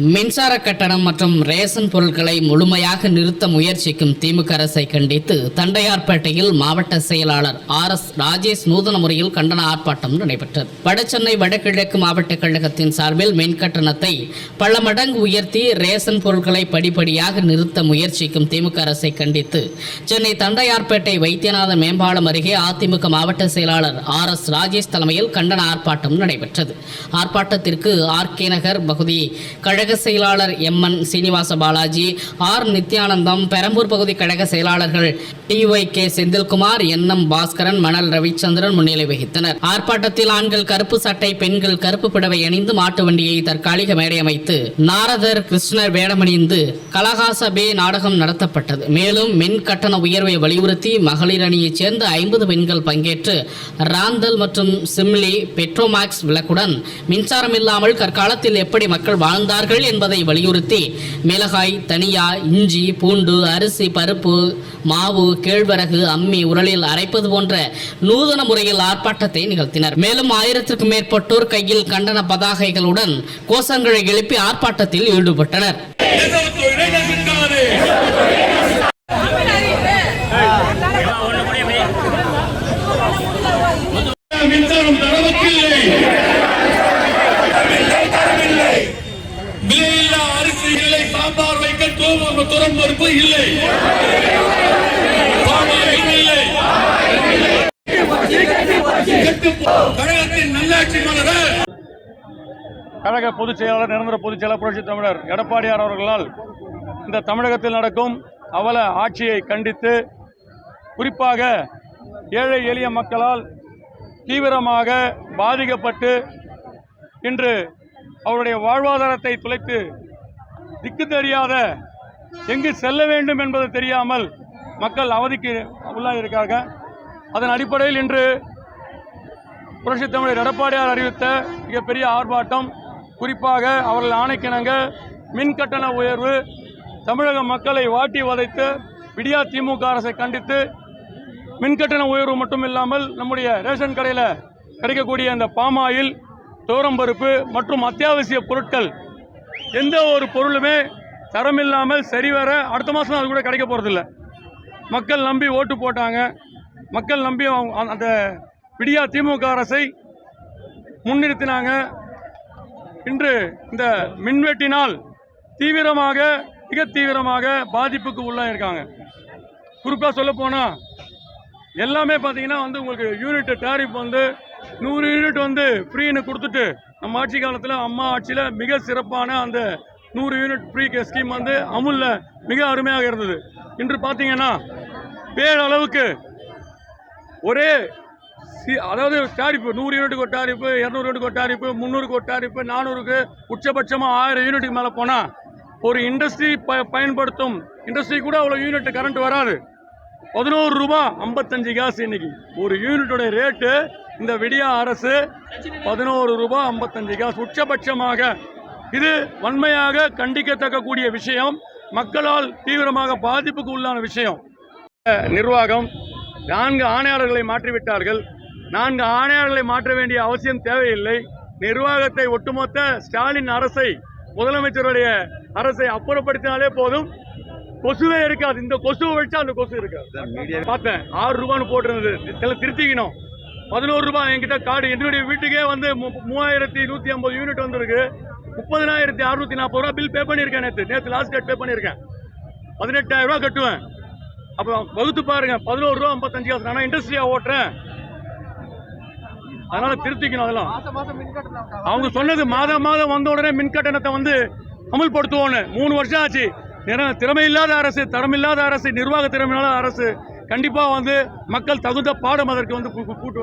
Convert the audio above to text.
மின்சார கட்டணம் மற்றும் ரேஷன் பொருட்களை முழுமையாக நிறுத்த முயற்சிக்கும் திமுக அரசை கண்டித்து தண்டையார்பேட்டையில் மாவட்ட செயலாளர் ஆர் எஸ் ராஜேஷ் நூதன முறையில் கண்டன ஆர்ப்பாட்டம் நடைபெற்றது. வடசென்னை வடகிழக்கு மாவட்ட கழகத்தின் சார்பில் மின் கட்டணத்தை பல மடங்கு உயர்த்தி ரேஷன் பொருட்களை படிப்படியாக நிறுத்த முயற்சிக்கும் திமுக அரசை கண்டித்து சென்னை தண்டையார்பேட்டை வைத்தியநாத மேம்பாலம் அருகே அதிமுக மாவட்ட செயலாளர் ஆர் எஸ் ராஜேஷ் தலைமையில் கண்டன ஆர்ப்பாட்டம் நடைபெற்றது. ஆர்ப்பாட்டத்திற்கு ஆர் கே நகர் பகுதி கழக செயலாளர் M N Srinivasa Balaji R Nithyanandam Perambur பகுதி கழக செயலாளர்கள் T K Senthilkumar N M Baskaran Manal Ravichandran முன்னிலை வகித்தனர். ஆர்ப்பாட்டத்தில் ஆண்கள் கருப்பு சட்டை பெண்கள் கருப்பு புடவை அணிந்து மாட்டு வண்டியை தற்காலிக மேடை அமைத்து நாரதர் கிருஷ்ணர் வேடமணிந்து கலகாசபே நாடகம் நடத்தப்பட்டது. மேலும் மின் கட்டண உயர்வை வலியுறுத்தி மகளிர் அணியைச் சேர்ந்த ஐம்பது பெண்கள் பங்கேற்று ராந்தல் மற்றும் சிம்லி பெட்ரோமாக்ஸ் விளக்குடன் மின்சாரம் இல்லாமல் கற்காலத்தில் எப்படி மக்கள் வாழ்ந்தார்கள் என்பதை வலியுறுத்தி மிளகாய் தனியா இஞ்சி பூண்டு அரிசி பருப்பு மாவு கேழ்வரகு அம்மி உரலில் அரைப்பது போன்ற நூதன முறையில் ஆர்ப்பாட்டத்தை நிகழ்த்தினர். மேலும் ஆயிரத்திற்கும் மேற்பட்டோர் கையில் கண்டன பதாகைகளுடன் கோஷங்களை எழுப்பி ஆர்ப்பாட்டத்தில் ஈடுபட்டனர். அரிசி இல்லை சாம்பார் வைக்க தோம துறம் பருப்பு இல்லை பாமாயில் இல்லை கழகத்தின் நல்லாட்சி மலர கழக பொதுச் செயலாளர் நிரந்தர பொதுச் செயலாளர் புரட்சி தமிழர் எடப்பாடியார் அவர்களால் இந்த தமிழகத்தில் நடக்கும் அவல ஆட்சியை கண்டித்து குறிப்பாக ஏழை எளிய மக்களால் தீவிரமாக பாதிக்கப்பட்டு இன்று அவருடைய வாழ்வாதாரத்தை துளைத்து திக்கு தெரியாத எங்கு செல்ல வேண்டும் என்பது தெரியாமல் மக்கள் அவதிக்கு உள்ளாக இருக்காங்க அதன் அடிப்படையில் இன்று புரட்சி தமிழர் எடப்பாடியார் அறிவித்த மிகப்பெரிய ஆர்ப்பாட்டம். குறிப்பாக அவர்கள் ஆணைக்கிணங்க மின் கட்டண உயர்வு தமிழக மக்களை வாட்டி வதைத்து விடியா திமுக அரசை கண்டித்து மின் கட்டண உயர்வு மட்டும் இல்லாமல் நம்முடைய ரேஷன் கடையில் கிடைக்கக்கூடிய அந்த பாமாயில் துவரம்பருப்பு மற்றும் அத்தியாவசிய பொருட்கள் எந்த ஒரு பொருளுமே தரம் இல்லாமல் சரிவர அடுத்த மாதம் அது கூட கிடைக்க போகிறதில்ல மக்கள் நம்பி ஓட்டு போட்டாங்க. மக்கள் நம்பி அவங்க அந்த- அந்த விடியா திமுக அரசை முன்னிறுத்தினாங்க. இன்று இந்த மின்வெட்டினால் தீவிரமாக மிக தீவிரமாக பாதிப்புக்கு உள்ளாயிருக்காங்க. குறிப்பாக சொல்லப்போனால் எல்லாமே பார்த்தீங்கன்னா வந்து உங்களுக்கு யூனிட் டேரிஃப் வந்து நூறு யூனிட் வந்து ஃப்ரீன்னு கொடுத்துட்டு நம்ம ஆட்சி காலத்தில் அம்மா ஆட்சியில் மிக சிறப்பான அந்த நூறு யூனிட் ஃப்ரீ ஸ்கீம் வந்து அமுலில் மிக அருமையாக இருந்தது. இன்று பார்த்தீங்கன்னா பேரளவுக்கு ஒரே சி- அதாவது டாரிப்பு நூறு யூனிட்டுக்கு ஒரு டாரிப்பு இரநூறு யூனிட்டுக்கு ஒரு டாரிப்பு முந்நூறுக்கு ஒரு டாரிப்பு நானூறுக்கு உச்சபட்சமாக ஆயிரம் யூனிட்டுக்கு மேலே போனால் ஒரு இண்டஸ்ட்ரி ப பயன்படுத்தும். இண்டஸ்ட்ரி கூட அவ்வளோ யூனிட் கரண்ட் வராது. பதினோரு ரூபா ஐம்பத்தஞ்சு காசு இன்னைக்கு. ஒரு யூனிட்டோட ரேட்டு இந்த விடியா அரசு பதினோரு ரூபா ஐம்பத்தஞ்சு காசு உச்சபட்சமாக. இது வன்மையாக கண்டிக்கத்தக்கக்கூடிய விஷயம். மக்களால் தீவிரமாக பாதிப்புக்கு உள்ளான விஷயம். நிர்வாகம் நான்கு ஆணையாளர்களை மாற்றிவிட்டார்கள். நான்கு ஆணையாளர்களை மாற்ற வேண்டிய அவசியம் தேவையில்லை. நிர்வாகத்தை ஒட்டுமொத்த ஸ்டாலின் அரசை முதலமைச்சருடைய அரசை அப்புறப்படுத்தினாலே போதும். கொசுவே இருக்காது. இந்த கொசுவை வச்சா அந்த கொசு இருக்காது. பார்த்தேன். ஆறு ரூபான்னு போட்டிருந்தது. திருத்திக்கணும். பதினோரு ரூபாய் என்கிட்ட கார்டு. என்னுடைய வீட்டுக்கே வந்து மூவாயிரத்தி நூற்றி ஐம்பது யூனிட் வந்திருக்கு. முப்பதினாயிரத்தி அறுநூத்தி நாற்பது ரூபா பில் பே பண்ணியிருக்கேன் நேற்று நேற்று லாஸ்ட் டேட் பே பண்ணியிருக்கேன். பதினெட்டாயிரம் ரூபா கட்டுவேன். அப்போ வகுத்து பாருங்க பதினோரு ரூபா ஐம்பத்தஞ்சு காசு. நான் இண்டஸ்ட்ரியா ஓட்டுறேன். அதனால திருத்திக்கணும் அதெல்லாம். அவங்க சொன்னது மாதம் மாதம் வந்த உடனே மின் கட்டணத்தை வந்து அமல்படுத்துவோன்னு மூணு வருஷம் ஆச்சு. திற- திறமையில்லாத அரசு தரமில்லாத அரசு நிர்வாக திறமையில்லாத அரசு கண்டிப்பா வந்து மக்கள் தகுந்த பாடம் அதற்கு வந்து கூட்டு